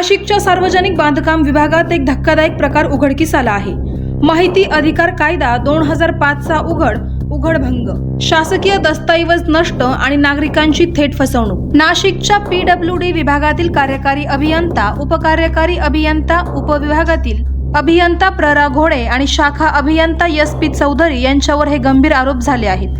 नाशिकच्या सार्वजनिक बांधकाम विभागात एक धक्कादायक प्रकार उघडकीस आला आहे. माहिती अधिकार कायदा दोन हजार पाचचा उघड उघडभंग शासकीय दस्तऐवज नष्ट आणि नागरिकांची थेट फसवणूक. नाशिकच्या पीडब्ल्यू डी विभागातील कार्यकारी अभियंता उपकार्यकारी अभियंता उपविभागातील अभियंता प्ररा घोडे आणि शाखा अभियंता एस पी चौधरी यांच्यावर हे गंभीर आरोप झाले आहेत.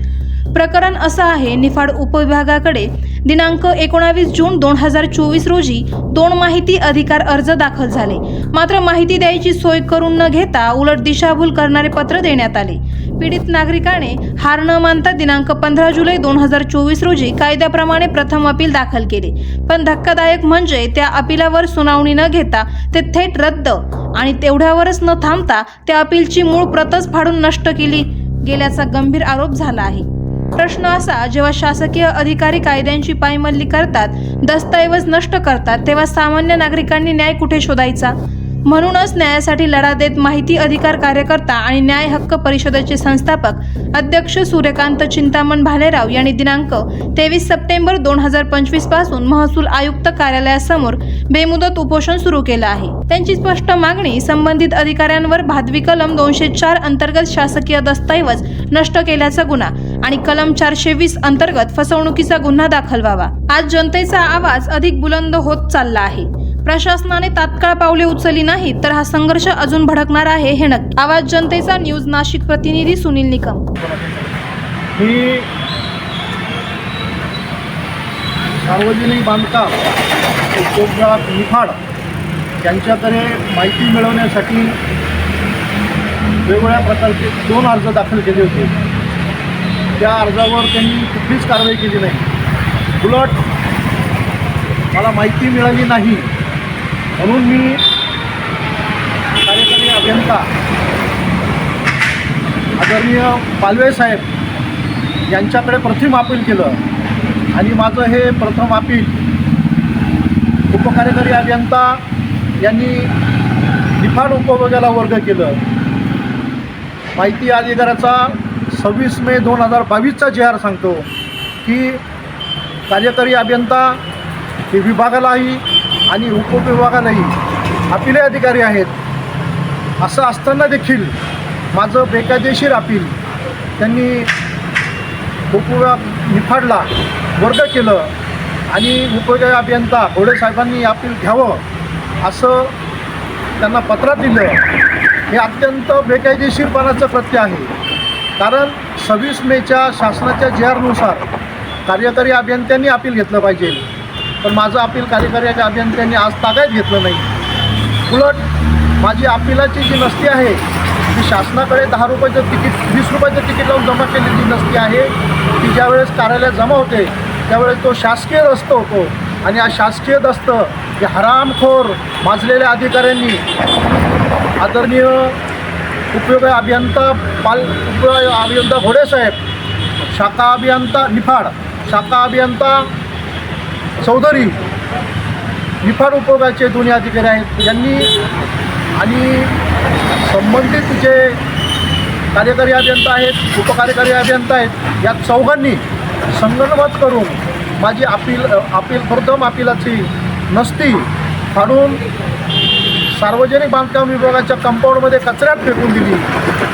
प्रकरण असं आहे निफाड उपविभागाकडे दिनांक एकोणावीस जून दोन हजार चोवीस रोजी दोन माहिती अधिकार अर्ज दाखल झाले. मात्र माहिती द्यायची सोय करून न घेता उलट दिशाभूल करणारे पत्र देण्यात आले. पीडित नागरिकाने हार न मानता दिनांक पंधरा जुलै दोन हजार चोवीस रोजी कायद्याप्रमाणे प्रथम अपील दाखल केले. पण धक्कादायक म्हणजे त्या अपिलावर सुनावणी न घेता ते थेट रद्द आणि तेवढ्यावरच न थांबता त्या अपीलची मूळ प्रतच फाडून नष्ट केली गेल्याचा गंभीर आरोप झाला आहे. प्रश्न असा जेव्हा शासकीय अधिकारी कायद्यांची पायमल्ली करतात दस्तऐवज नष्ट करतात तेव्हा सामान्य नागरिकांनी न्याय कुठे शोधायचा? म्हणूनच न्यायासाठी लढा देत माहिती अधिकार कार्यकर्ता आणि न्याय हक्क परिषदेचे संस्थापक अध्यक्ष सूर्यकांत चिंतामण भालेराव यांनी दिनांक तेवीस सप्टेंबर दोन हजार पंचवीसपासून महसूल आयुक्त कार्यालयासमोर बेमुदत उपोषण सुरू केलं आहे. त्यांची स्पष्ट मागणी संबंधित अधिकाऱ्यांवर भादवी कलम दोनशे चार अंतर्गत शासकीय दस्तऐवज नष्ट केल्याचा गुन्हा आणि कलम चारशे वीस अंतर्गत फसवणुकीचा गुन्हा दाखल व्हावा. आज जनतेचा आवाज अधिक बुलंद होत चालला आहे. प्रशासनाने तात्काळ पावले उचलली नाही तर हा संघर्ष अजून भडकणार आहे हे नक्की. आवाज जनतेचा न्यूज नाशिक प्रतिनिधी सुनील निकम. ही सार्वजनिक बांधकाम उद्योगरात निफाड यांच्याकडे माहिती मिळवण्यासाठी वेगवेगळ्या प्रकारचे दोन अर्ज दाखल केले होते. त्या अर्जावर त्यांनी कुठलीच कारवाई केली नाही. उलट मला माहिती मिळाली नाही. म्हणून मी कार्यकारी अभियंता आदरणीय पालवे साहेब यांच्याकडे प्रथम अपील केलं आणि माझं हे प्रथम अपील उपकार्यकारी अभियंता यांनी निफाड उपभोगाला वर्ग केलं. माहिती अधिकाराचा सव्वीस मे दोन हजार बावीसचा जे आर सांगतो की कार्यकारी अभियंता हे विभागालाही आणि उपविभागालाही अपिले अधिकारी आहेत. असं असताना देखील माझं बेकायदेशीर अपील त्यांनी उपविभाग निफाडला वर्ग केलं आणि उपविभाग अभियंता घोडेसाहेबांनी अपील घ्यावं असं त्यांना पत्रात दिलं. हे अत्यंत बेकायदेशीरपणाचं कृत्य आहे. कारण सव्वीस मेच्या शासनाच्या जेआरनुसार कार्यकारी अभियंत्यांनी अपील घेतलं पाहिजे. पण माझं अपील कार्यकारी अभियंत्यांनी आज तागायत घेतलं नाही. उलट माझी अपिलाची जी नसती आहे ती शासनाकडे दहा रुपयाचं तिकीट वीस रुपयाचं तिकीट लावून जमा केलेली नसती आहे ती ज्यावेळेस कार्यालयात जमा होते त्यावेळेस तो शासकीय दस्त होतो. आणि हा शासकीय दस्त हे हरामखोर माजलेल्या अधिकाऱ्यांनी आदरणीय उपयोग अभियंता पाल उपयोग अभियंता घोडेसाहेब शाखा अभियंता निफाड शाखा अभियंता चौधरी निफाड उपयोगाचे दोन्ही अधिकारी आहेत. यांनी आणि संबंधित जे कार्यकारी अभियंता आहेत उपकार्यकारी अभियंता आहेत या चौघांनी संगनमत करून माझी अपील अपील प्रथम अपिलाची नसती फाडून सार्वजनिक बांधकाम विभागाच्या कंपाऊंडमध्ये कचऱ्यात फेकून दिली.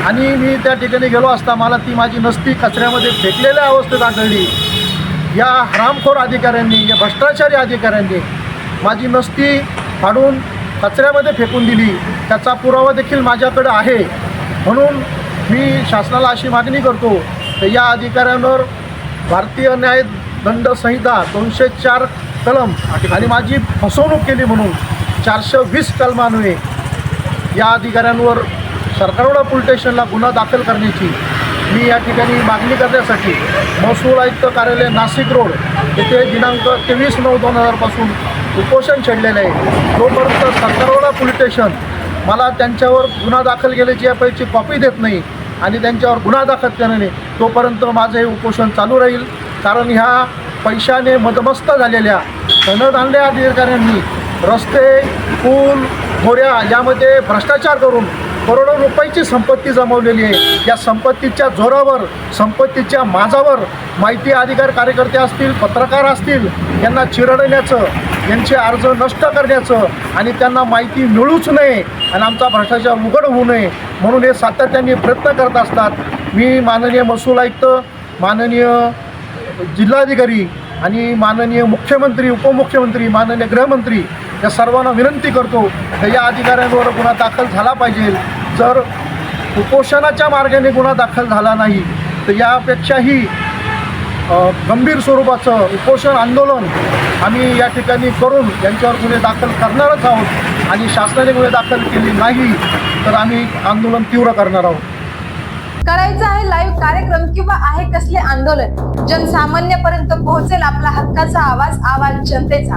आणि मी त्या ठिकाणी गेलो असता मला ती माझी नसती कचऱ्यामध्ये फेकलेल्या अवस्थेत आढळली. या हरामखोर अधिकाऱ्यांनी या भ्रष्टाचारी अधिकाऱ्यांनी माझी नसती फाडून कचऱ्यामध्ये फेकून दिली. त्याचा पुरावा देखील माझ्याकडं आहे. म्हणून मी शासनाला अशी मागणी करतो तर या अधिकाऱ्यांवर भारतीय न्याय दंड संहिता दोनशे चार कलम आणि माझी फसवणूक केली म्हणून चारशे वीस कलमान्वये या अधिकाऱ्यांवर सरकारवाडा पोलीस स्टेशनला गुन्हा दाखल करण्याची मी या ठिकाणी मागणी करण्यासाठी महसूल आयुक्त कार्यालय नाशिक रोड येथे दिनांक तेवीस नऊ दोन हजारपासून उपोषण छेडलेलं आहे. तोपर्यंत सरकारवाडा पोलीस स्टेशन मला त्यांच्यावर गुन्हा दाखल केल्याची यापैकी कॉपी देत नाही आणि त्यांच्यावर गुन्हा दाखल करणे नाही तोपर्यंत माझं हे उपोषण चालू राहील. कारण ह्या पैशाने मदमस्त झालेल्या सनद अधिकाऱ्यांनी रस्ते पूल मोऱ्या यामध्ये भ्रष्टाचार करून करोडो रुपयाची संपत्ती जमवलेली आहे. या संपत्तीच्या जोरावर संपत्तीच्या माझावर माहिती अधिकार कार्यकर्ते असतील पत्रकार असतील यांना चिरडण्याचं यांचे अर्ज नष्ट करण्याचं आणि त्यांना माहिती मिळूच नये आणि आमचा भ्रष्टाचार उघड होऊ नये म्हणून हे सातत्याने प्रयत्न करत असतात. मी माननीय महसूल आयुक्त माननीय जिल्हाधिकारी आणि माननीय मुख्यमंत्री उपमुख्यमंत्री माननीय गृहमंत्री या सर्वांना विनंती करतो या अधिकाऱ्यांवर गुन्हा दाखल झाला पाहिजे. जर उपोषणाच्या मार्गाने गुन्हा दाखल झाला नाही तर यापेक्षाही गंभीर स्वरूपाचं उपोषण आंदोलन आम्ही या ठिकाणी करून यांच्यावर गुन्हे दाखल करणारच आहोत आणि शासनाने गुन्हे दाखल केले नाही तर आम्ही आंदोलन तीव्र करणार आहोत. करायचं आहे लाईव्ह कार्यक्रम किंवा आहे कसले आंदोलन जनसामान्यपर्यंत पोहोचेल आपला हक्काचा आवाज आवाज जनतेचा.